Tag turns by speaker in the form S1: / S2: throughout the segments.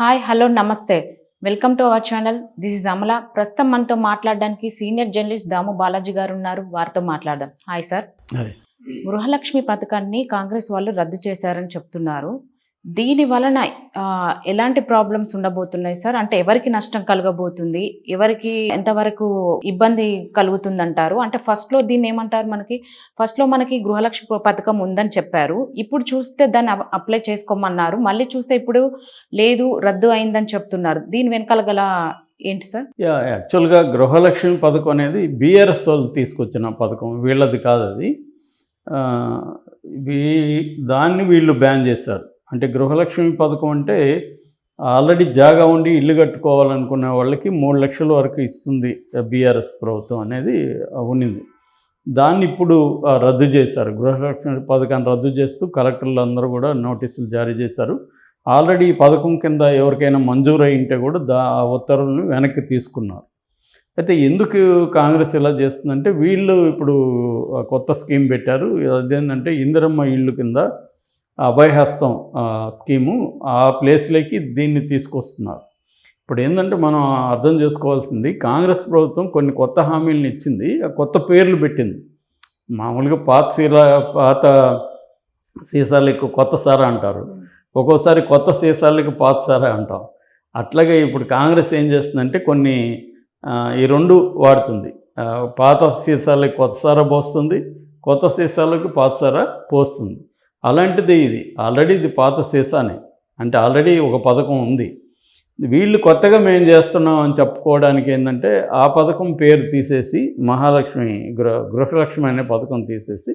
S1: Hi hello నమస్తే. Welcome to our channel. This is Amala. ప్రస్తుతం మనతో మాట్లాడడానికి సీనియర్ జర్నలిస్ట్ దాము బాలాజీ గారు ఉన్నారు. వారితో మాట్లాడదాం. Hi sir. గృహలక్ష్మి పథకాన్ని కాంగ్రెస్ వాళ్ళు రద్దు చేశారని చెప్తున్నారు. దీని వలన ఎలాంటి ప్రాబ్లమ్స్ ఉండబోతున్నాయి సార్? అంటే ఎవరికి నష్టం కలగబోతుంది? ఎవరికి ఎంతవరకు ఇబ్బంది కలుగుతుంది అంటారు అంటే ఫస్ట్లో దీన్ని ఏమంటారు మనకి? ఫస్ట్లో మనకి గృహలక్ష్మి పథకం ఉందని చెప్పారు. ఇప్పుడు చూస్తే దాన్ని అప్లై చేసుకోమన్నారు. మళ్ళీ చూస్తే ఇప్పుడు లేదు రద్దు అయిందని చెప్తున్నారు. దీని వెనకాల గల ఏంటి సార్?
S2: యా యాక్చువల్గా గృహలక్ష్మి పథకం అనేది బీఆర్ఎస్ వాళ్ళు తీసుకొచ్చిన పథకం. వీళ్ళది కాదు అది దాన్ని వీళ్ళు బ్యాన్ చేశారు. అంటే గృహలక్ష్మి పథకం అంటే ఆల్రెడీ జాగా ఉండి ఇల్లు కట్టుకోవాలనుకునే వాళ్ళకి మూడు లక్షల వరకు ఇస్తుంది బీఆర్ఎస్ ప్రభుత్వం అనేది ఉన్నింది దాన్ని ఇప్పుడు రద్దు చేశారు. గృహలక్ష్మి పథకాన్ని రద్దు చేస్తూ కలెక్టర్లు అందరూ కూడా నోటీసులు జారీ చేశారు. ఆల్రెడీ ఈ పథకం కింద ఎవరికైనా మంజూరు ఉంటే కూడా దా ఆ ఉత్తర్వులను వెనక్కి తీసుకున్నారు. అయితే ఎందుకు కాంగ్రెస్ ఇలా చేస్తుందంటే వీళ్ళు ఇప్పుడు ఆ కొత్త స్కీమ్ పెట్టారు. అదేంటంటే ఇందిరమ్మ ఇళ్ళు కింద అభయహస్తం స్కీము ఆ ప్లేస్లోకి దీన్ని తీసుకొస్తున్నారు. ఇప్పుడు ఏంటంటే మనం అర్థం చేసుకోవాల్సింది కాంగ్రెస్ ప్రభుత్వం కొన్ని కొత్త హామీలను ఇచ్చింది ఆ కొత్త పేర్లు పెట్టింది. మామూలుగా పాత సీల పాత సీసాలకు కొత్త సారా అంటారు. ఒక్కోసారి కొత్త సీసాలకి పాత సారా అంటాం. అట్లాగే ఇప్పుడు కాంగ్రెస్ ఏం చేస్తుందంటే కొన్ని ఈ రెండు వాడుతుంది. పాత సీసాలకి కొత్త సారా పోస్తుంది కొత్త సీసాలకు పాత సారా పోస్తుంది. అలాంటిది ఇది. ఆల్రెడీ ఇది పాత సీసానే. అంటే ఆల్రెడీ ఒక పథకం ఉంది. వీళ్ళు కొత్తగా మేము చేస్తున్నాం అని చెప్పుకోవడానికి ఏంటంటే ఆ పథకం పేరు తీసేసి మహాలక్ష్మి గృహ గృహలక్ష్మి అనే పథకం తీసేసి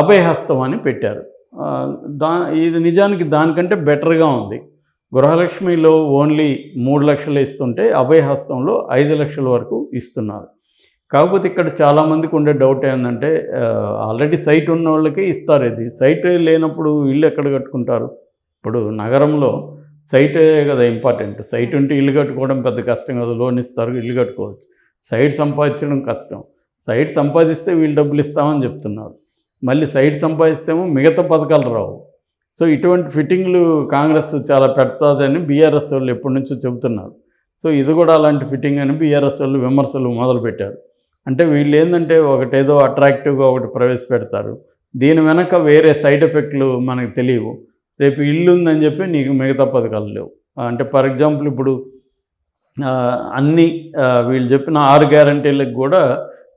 S2: అభయహస్తం అని పెట్టారు. దా ఇది నిజానికి దానికంటే బెటర్గా ఉంది. గృహలక్ష్మిలో ఓన్లీ మూడు లక్షలు ఇస్తుంటే అభయహస్తంలో ఐదు లక్షల వరకు ఇస్తున్నారు. కాకపోతే ఇక్కడ చాలామందికి ఉండే డౌట్ ఏంటంటే ఆల్రెడీ సైట్ ఉన్న వాళ్ళకి ఇస్తారు ఇది. సైట్ లేనప్పుడు ఇల్లు ఎక్కడ కట్టుకుంటారు? ఇప్పుడు నగరంలో సైటే కదా ఇంపార్టెంట్ సైట్ ఉంటే ఇల్లు కట్టుకోవడం పెద్ద కష్టం కదా. లోన్ ఇస్తారు ఇల్లు కట్టుకోవచ్చు. సైట్ సంపాదించడం కష్టం. సైట్ సంపాదిస్తే వీళ్ళు డబ్బులు ఇస్తామని చెప్తున్నారు. మళ్ళీ సైట్ సంపాదిస్తేమో మిగతా పథకాలు రావు. సో ఇటువంటి ఫిట్టింగ్లు కాంగ్రెస్ చాలా పెడతాదని బీఆర్ఎస్ వాళ్ళు ఎప్పటి నుంచో చెబుతున్నారు. సో ఇది కూడా అలాంటి ఫిట్టింగ్ అని బీఆర్ఎస్ వాళ్ళు విమర్శలు మొదలుపెట్టారు. అంటే వీళ్ళు ఏంటంటే ఒకటేదో అట్రాక్టివ్గా ఒకటి ప్రవేశపెడతారు. దీని వెనక వేరే సైడ్ ఎఫెక్ట్లు మనకు తెలియవు. రేపు ఇల్లు ఉందని చెప్పి నీకు మిగతా పథకాలు లేవు. అంటే ఫర్ ఎగ్జాంపుల్ ఇప్పుడు అన్నీ అన్ని వీళ్ళు చెప్పిన ఆరు గ్యారంటీలకు కూడా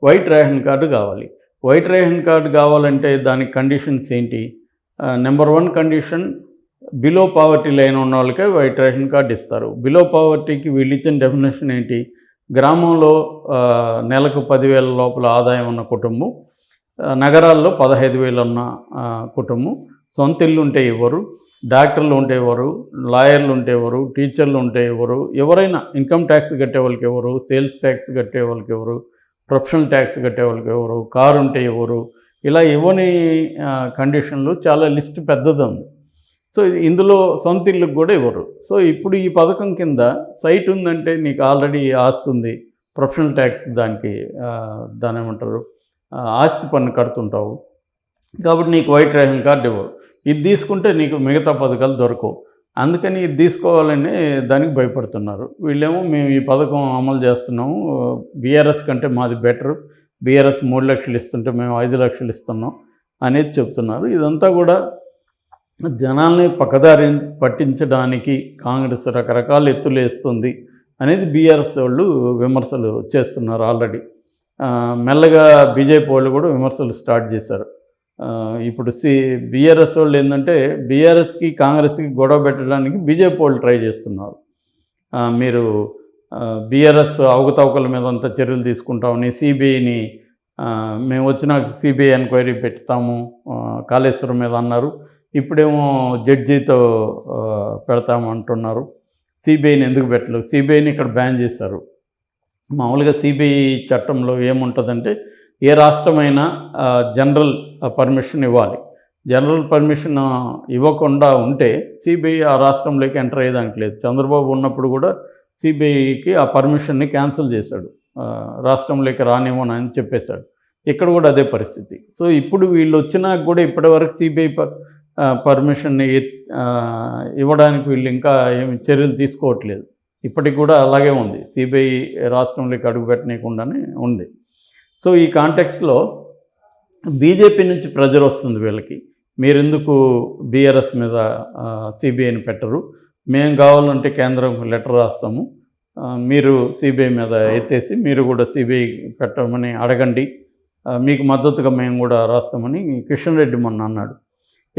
S2: వైట్ రేషన్ కార్డు కావాలి. వైట్ రేషన్ కార్డు కావాలంటే దానికి కండిషన్స్ ఏంటి? Number one condition below poverty line ఉన్న వాళ్ళకే వైట్ రేషన్ కార్డు ఇస్తారు. బిలో పావర్టీకి వీళ్ళు ఇచ్చిన డెఫినేషన్ ఏంటి? గ్రామంలో నెలకు పదివేల లోపల ఆదాయం ఉన్న కుటుంబం నగరాల్లో పదహైదు వేలు ఉన్న కుటుంబం. సొంత ఇల్లు ఉంటే ఎవరు? డాక్టర్లు ఉంటే ఎవరు? లాయర్లు ఉంటే ఎవరు? టీచర్లు ఉంటే ఎవరు? ఎవరైనా ఇన్కమ్ ట్యాక్స్ కట్టే వాళ్ళకి ఎవరు? సేల్స్ ట్యాక్స్ కట్టే వాళ్ళకి ఎవరు? ప్రొఫెషనల్ ట్యాక్స్ కట్టే వాళ్ళకి ఎవరు? కారు ఉంటే ఎవరు? ఇలా ఇవ్వని కండిషన్లు చాలా లిస్ట్ పెద్దది ఉంది. సో ఇందులో సొంత ఇల్లుకి కూడా ఇవ్వరు. సో ఇప్పుడు ఈ పథకం కింద సైట్ ఉందంటే నీకు ఆల్రెడీ ఆస్తి ఉంది. ప్రొఫెషనల్ ట్యాక్స్ దానికి దాని ఏమంటారు? ఆస్తి పన్ను కడుతుంటావు. కాబట్టి నీకు వైట్ రేషన్ కార్డు ఇవ్వరు. ఇది తీసుకుంటే నీకు మిగతా పథకాలు దొరకవు. అందుకని ఇది తీసుకోవాలని దానికి భయపడుతున్నారు. వీళ్ళేమో మేము ఈ పథకం అమలు చేస్తున్నాము. బీఆర్ఎస్ కంటే మాది బెటర్. బీఆర్ఎస్ మూడు లక్షలు ఇస్తుంటే మేము ఐదు లక్షలు ఇస్తున్నాం అనేది చెప్తున్నారు. ఇదంతా కూడా జనాల్ని పక్కదారి పట్టించడానికి కాంగ్రెస్ రకరకాల ఎత్తులేస్తుంది అనేది బీఆర్ఎస్ వాళ్ళు విమర్శలు చేస్తున్నారు ఆల్రెడీ. మెల్లగా బీజేపీ వాళ్ళు కూడా విమర్శలు స్టార్ట్ చేశారు. ఇప్పుడు సి బీఆర్ఎస్ వాళ్ళు ఏంటంటే బీఆర్ఎస్కి కాంగ్రెస్కి గొడవ పెట్టడానికి బీజేపీ వాళ్ళు ట్రై చేస్తున్నారు. మీరు బీఆర్ఎస్ అవకతవకల మీద అంతా చర్యలు తీసుకుంటామని సిబిఐని మేము వచ్చినాక సిబిఐ ఎంక్వైరీ పెడతాము కాళేశ్వరం మీద అన్నారు. ఇప్పుడేమో జడ్జితో పెడతామంటున్నారు. సిబిఐని ఎందుకు పెట్టలేదు? సిబిఐని ఇక్కడ బ్యాన్ చేశారు. మామూలుగా సిబిఐ చట్టంలో ఏముంటుందంటే ఏ రాష్ట్రమైనా జనరల్ పర్మిషన్ ఇవ్వాలి. జనరల్ పర్మిషన్ ఇవ్వకుండా ఉంటే సిబిఐ ఆ రాష్ట్రంలోకి ఎంటర్ అయ్యేదానికి లేదు. చంద్రబాబు ఉన్నప్పుడు కూడా సిబిఐకి ఆ పర్మిషన్ని క్యాన్సిల్ చేశాడు. రాష్ట్రంలోకి రాష్ట్రంలోకి అని చెప్పేశాడు. ఇక్కడ కూడా అదే పరిస్థితి. సో ఇప్పుడు వీళ్ళు వచ్చినా కూడా ఇప్పటివరకు సిబిఐ పర్మిషన్ ఇవ్వడానికి వీళ్ళు ఇంకా ఏమి చర్యలు తీసుకోవట్లేదు. ఇప్పటికి కూడా అలాగే ఉంది. సిబిఐ రాష్ట్రంలోకి అడుగుపెట్టనీయకుండానే ఉంది. సో ఈ కాంటెక్స్లో బీజేపీ నుంచి ప్రెజర్ వస్తుంది వీళ్ళకి. మీరెందుకు బీఆర్ఎస్ మీద సిబిఐని పెట్టరు? మేము కావాలంటే కేంద్రం లెటర్ రాస్తాము. మీరు సిబిఐ మీద ఎత్తేసి మీరు కూడా సిబిఐ పెట్టమని అడగండి. మీకు మద్దతుగా మేము కూడా రాస్తామని కిషన్ రెడ్డి మొన్న అన్నాడు.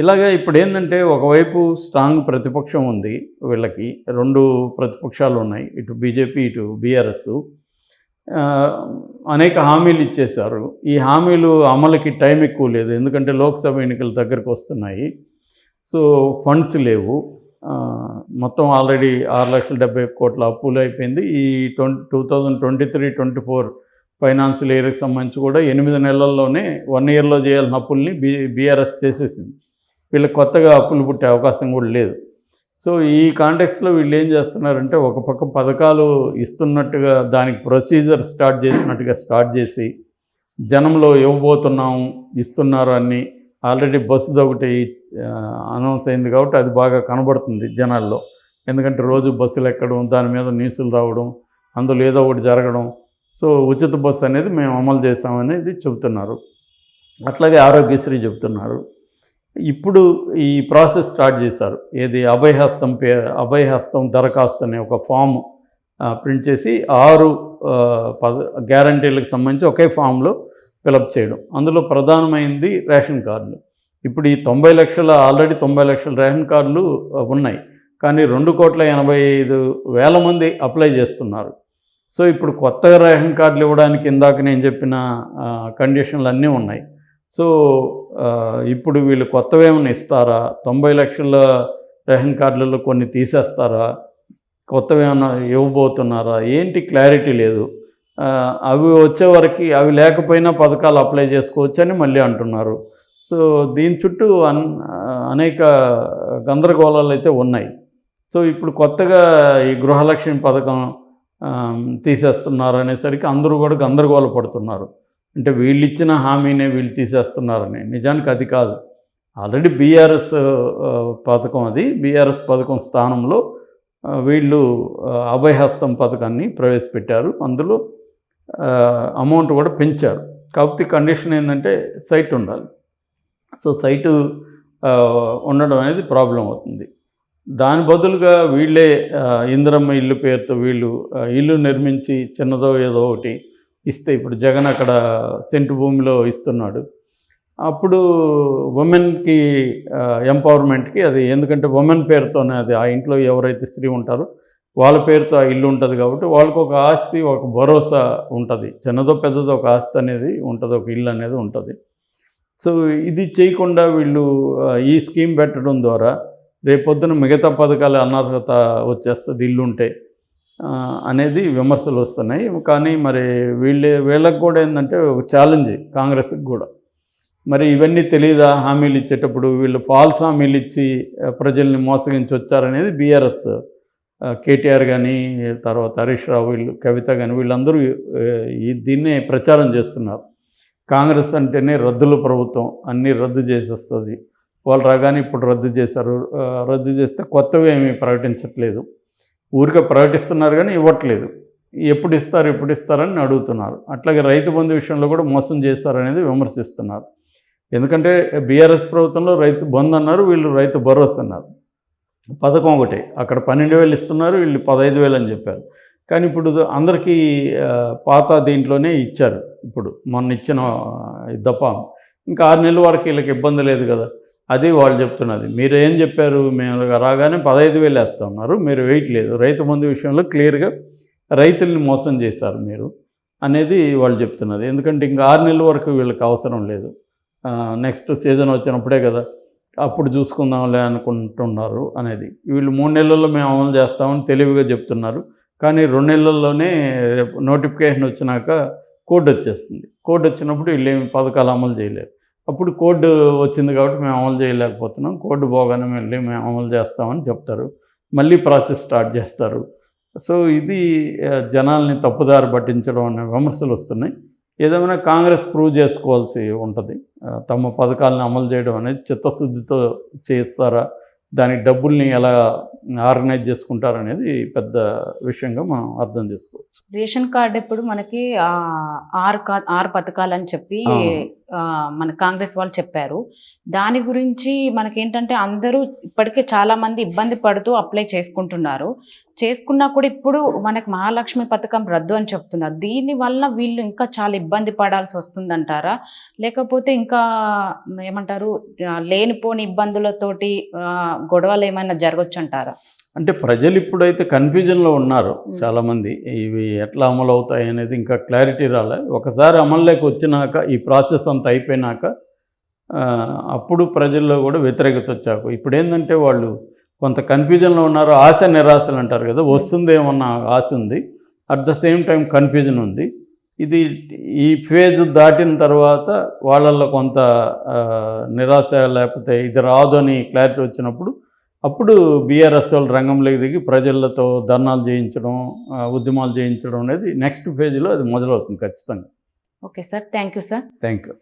S2: ఇలాగా ఇప్పుడు ఏంటంటే ఒకవైపు స్ట్రాంగ్ ప్రతిపక్షం ఉంది వీళ్ళకి రెండు ప్రతిపక్షాలు ఉన్నాయి ఇటు బీజేపీ ఇటు బీఆర్ఎస్. అనేక హామీలు ఇచ్చేశారు. ఈ హామీలు అమలుకి టైం ఎక్కువ లేదు ఎందుకంటే లోక్సభ ఎన్నికలు దగ్గరకు వస్తున్నాయి. సో ఫండ్స్ లేవు. మొత్తం ఆల్రెడీ ఆరు లక్షల డెబ్బై కోట్ల అప్పులు అయిపోయింది. ఈ twenty two thousand twenty three twenty four financial ఇయర్కి సంబంధించి కూడా ఎనిమిది నెలల్లోనే వన్ ఇయర్లో చేయాల్సిన అప్పుల్ని బీ బీఆర్ఎస్ చేసేసింది. వీళ్ళకి కొత్తగా అప్పులు పుట్టే అవకాశం కూడా లేదు. సో ఈ కాంటెక్స్లో వీళ్ళు ఏం చేస్తున్నారంటే ఒక పక్క పథకాలు ఇస్తున్నట్టుగా దానికి ప్రొసీజర్ స్టార్ట్ చేసినట్టుగా స్టార్ట్ చేసి జనంలో ఇవ్వబోతున్నాము ఇస్తున్నారు అని ఆల్రెడీ బస్సుది ఒకటి అనౌన్స్ అయింది కాబట్టి అది బాగా కనబడుతుంది జనాల్లో. ఎందుకంటే రోజు బస్సులు ఎక్కడం దాని మీద న్యూస్లు రావడం అందులో ఏదో ఒకటి జరగడం. సో ఉచిత బస్సు అనేది మేము అమలు చేసామనేది చెబుతున్నారు. అట్లాగే ఆరోగ్యశ్రీ చెబుతున్నారు. ఇప్పుడు ఈ ప్రాసెస్ స్టార్ట్ చేశారు. ఏది అభయహస్తం పే అభయహస్తం దరఖాస్తు అనే ఒక ఫామ్ ప్రింట్ చేసి ఆరు పద గ్యారంటీలకు సంబంధించి ఒకే ఫామ్లో ఫిలప్ చేయడం. అందులో ప్రధానమైంది రేషన్ కార్డులు. ఇప్పుడు ఈ తొంభై లక్షల ఆల్రెడీ తొంభై లక్షల రేషన్ కార్డులు ఉన్నాయి. కానీ రెండు కోట్ల ఎనభై ఐదు వేల మంది అప్లై చేస్తున్నారు. సో ఇప్పుడు కొత్తగా రేషన్ కార్డులు ఇవ్వడానికి ఇందాక నేను చెప్పిన కండిషన్లు అన్నీ ఉన్నాయి. సో ఇప్పుడు వీళ్ళు కొత్తవి ఏమైనా ఇస్తారా? తొంభై లక్షల రేషన్ కార్డులలో కొన్ని తీసేస్తారా? కొత్తవి ఏమైనా ఇవ్వబోతున్నారా? ఏంటి క్లారిటీ లేదు. అవి వచ్చేవరకు అవి లేకపోయినా పథకాలు అప్లై చేసుకోవచ్చు అని మళ్ళీ అంటున్నారు. సో దీని చుట్టూ అన్ అనేక గందరగోళాలు అయితే ఉన్నాయి. సో ఇప్పుడు కొత్తగా ఈ గృహలక్ష్మి పథకం తీసేస్తున్నారు అనేసరికి అందరూ కూడా గందరగోళ పడుతున్నారు అంటే వీళ్ళు ఇచ్చిన హామీనే వీళ్ళు తీసేస్తున్నారని. నిజానికి అది కాదు. ఆల్రెడీ బీఆర్ఎస్ పథకం అది. బీఆర్ఎస్ పథకం స్థానంలో వీళ్ళు అభయహస్తం పథకాన్ని ప్రవేశపెట్టారు. అందులో అమౌంట్ కూడా పెంచారు. కాకపోతే కండిషన్ ఏంటంటే సైట్ ఉండాలి. సో సైటు ఉండడం అనేది ప్రాబ్లం అవుతుంది. దాని బదులుగా వీళ్ళే ఇంద్రమ్మ ఇల్లు పేరుతో వీళ్ళు ఇల్లు నిర్మించి చిన్నదో ఏదో ఒకటి ఇస్తే ఇప్పుడు జగన్ అక్కడ సెంటు భూమిలో ఇస్తున్నాడు. అప్పుడు ఉమెన్కి ఎంపవర్మెంట్కి అది ఎందుకంటే ఉమెన్ పేరుతోనే అది ఆ ఇంట్లో ఎవరైతే స్త్రీ ఉంటారో వాళ్ళ పేరుతో ఆ ఇల్లు ఉంటుంది కాబట్టి వాళ్ళకు ఒక ఆస్తి ఒక భరోసా ఉంటుంది. చిన్నదో పెద్దదో ఒక ఆస్తి అనేది ఉంటుంది ఒక ఇల్లు అనేది ఉంటుంది. సో ఇది చేయకుండా వీళ్ళు ఈ స్కీమ్ పెట్టడం ద్వారా రేపొద్దున మిగతా పథకాలు అనర్హత వచ్చేస్తుంది ఇల్లు ఉంటే అనేది విమర్శలు వస్తున్నాయి. కానీ మరి వీళ్ళే వీళ్ళకి కూడా ఏంటంటే ఒక ఛాలెంజ్ కాంగ్రెస్కి కూడా. మరి ఇవన్నీ తెలియదా హామీలు ఇచ్చేటప్పుడు వీళ్ళు ఫాల్స్ హామీలు ఇచ్చి ప్రజల్ని మోసగించి వచ్చారనేది బీఆర్ఎస్ కేటీఆర్ కానీ తర్వాత హరీష్ రావు వీళ్ళు కవిత కానీ వీళ్ళందరూ ఈ దీన్నే ప్రచారం చేస్తున్నారు. కాంగ్రెస్ అంటేనే రద్దుల ప్రభుత్వం అన్నీ రద్దు చేసేస్తుంది. వాళ్ళు రాగానే ఇప్పుడు రద్దు చేశారు. రద్దు చేస్తే కొత్తవి ఏమీ ప్రకటించట్లేదు. ఊరికే ప్రకటిస్తున్నారు కానీ ఇవ్వట్లేదు. ఎప్పుడు ఇస్తారు ఎప్పుడు ఇస్తారని అడుగుతున్నారు. అట్లాగే రైతు బంధు విషయంలో కూడా మోసం చేస్తారనేది విమర్శిస్తున్నారు. ఎందుకంటే బీఆర్ఎస్ ప్రభుత్వంలో రైతు బంధు అన్నారు వీళ్ళు రైతు భరోసా అన్నారు. పథకం ఒకటే. అక్కడ పన్నెండు వేలు ఇస్తున్నారు వీళ్ళు పదహైదు వేలు అని చెప్పారు. కానీ ఇప్పుడు అందరికీ పాత దీంట్లోనే ఇచ్చారు. ఇప్పుడు మొన్న ఇచ్చిన ఆ, ఇంకా ఆరు నెలల వరకు వీళ్ళకి ఇబ్బంది లేదు కదా. అది వాళ్ళు చెప్తున్నది. మీరు ఏం చెప్పారు? మేము రాగానే పదహైదు వేలు వేస్తున్నారు. మీరు వెయిట్ లేదు. రైతు బంధు విషయంలో క్లియర్గా రైతుల్ని మోసం చేశారు మీరు అనేది వాళ్ళు చెప్తున్నది. ఎందుకంటే ఇంకా ఆరు నెలల వరకు వీళ్ళకి అవసరం లేదు. నెక్స్ట్ సీజన్ వచ్చినప్పుడే కదా అప్పుడు చూసుకుందాంలే అనుకుంటున్నారు అనేది. వీళ్ళు మూడు నెలల్లో మేము అమలు చేస్తామని తెలివిగా చెప్తున్నారు. కానీ రెండు నెలల్లోనే రేపు నోటిఫికేషన్ వచ్చినాక కోడ్ వచ్చేస్తుంది. కోడ్ వచ్చినప్పుడు వీళ్ళు ఏమి పథకాలు అమలు చేయలేరు. అప్పుడు కోడ్ వచ్చింది కాబట్టి మేము అమలు చేయలేకపోతున్నాం. కోడ్ పోగానే మళ్ళీ మేము అమలు చేస్తామని చెప్తారు. మళ్ళీ ప్రాసెస్ స్టార్ట్ చేస్తారు. సో ఇది జనాల్ని తప్పుదారి పట్టించడం అనే విమర్శలు వస్తున్నాయి. ఏదేమైనా కాంగ్రెస్ ప్రూవ్ చేసుకోవాల్సి ఉంటుంది. తమ పథకాలను అమలు చేయడం అనేది చిత్తశుద్ధితో చేస్తారా? దానికి డబ్బుల్ని ఎలా ఆర్గనైజ్ చేసుకుంటారనేది పెద్ద విషయంగా మనం అర్థం చేసుకోవచ్చు.
S1: రేషన్ కార్డు ఇప్పుడు మనకి ఆరు కా ఆరు పథకాలు అని చెప్పి మన కాంగ్రెస్ వాళ్ళు చెప్పారు. దాని గురించి మనకేంటంటే అందరూ ఇప్పటికే చాలామంది ఇబ్బంది పడుతూ అప్లై చేసుకుంటున్నారు. చేసుకున్నా కూడా ఇప్పుడు మనకి మహాలక్ష్మి పథకం రద్దు అని చెప్తున్నారు. దీని వల్ల వీళ్ళు ఇంకా చాలా ఇబ్బంది పడాల్సి వస్తుందంటారా? లేకపోతే ఇంకా ఏమంటారు లేనిపోని ఇబ్బందులతోటి గొడవలు ఏమైనా జరగచ్చు అంటారా
S2: అంటే ప్రజలు ఇప్పుడైతే కన్ఫ్యూజన్లో ఉన్నారు. చాలామంది. ఇవి ఎట్లా అమలు అవుతాయి అనేది ఇంకా క్లారిటీ రాలే. ఒకసారి అమల్లోకి వచ్చినాక ఈ ప్రాసెస్ అంతా అయిపోయినాక అప్పుడు ప్రజల్లో కూడా వ్యతిరేకత వచ్చాక ఇప్పుడు ఏంటంటే వాళ్ళు కొంత కన్ఫ్యూజన్లో ఉన్నారు ఆశ నిరాశలు అంటారు కదా వస్తుందేమన్న ఆశ ఉంది at the same time confusion ఉంది. ఇది ఈ ఫేజ్ దాటిన తర్వాత వాళ్ళల్లో కొంత నిరాశ లేకపోతే ఇది రాదు అని క్లారిటీ వచ్చినప్పుడు అప్పుడు బీఆర్ఎస్ వాళ్ళు రంగంలోకి దిగి ప్రజలతో ధర్నాలు చేయించడం ఉద్యమాలు చేయించడం అనేది నెక్స్ట్ ఫేజ్లో అది మొదలవుతుంది ఖచ్చితంగా.
S1: Okay sir thank you sir
S2: thank you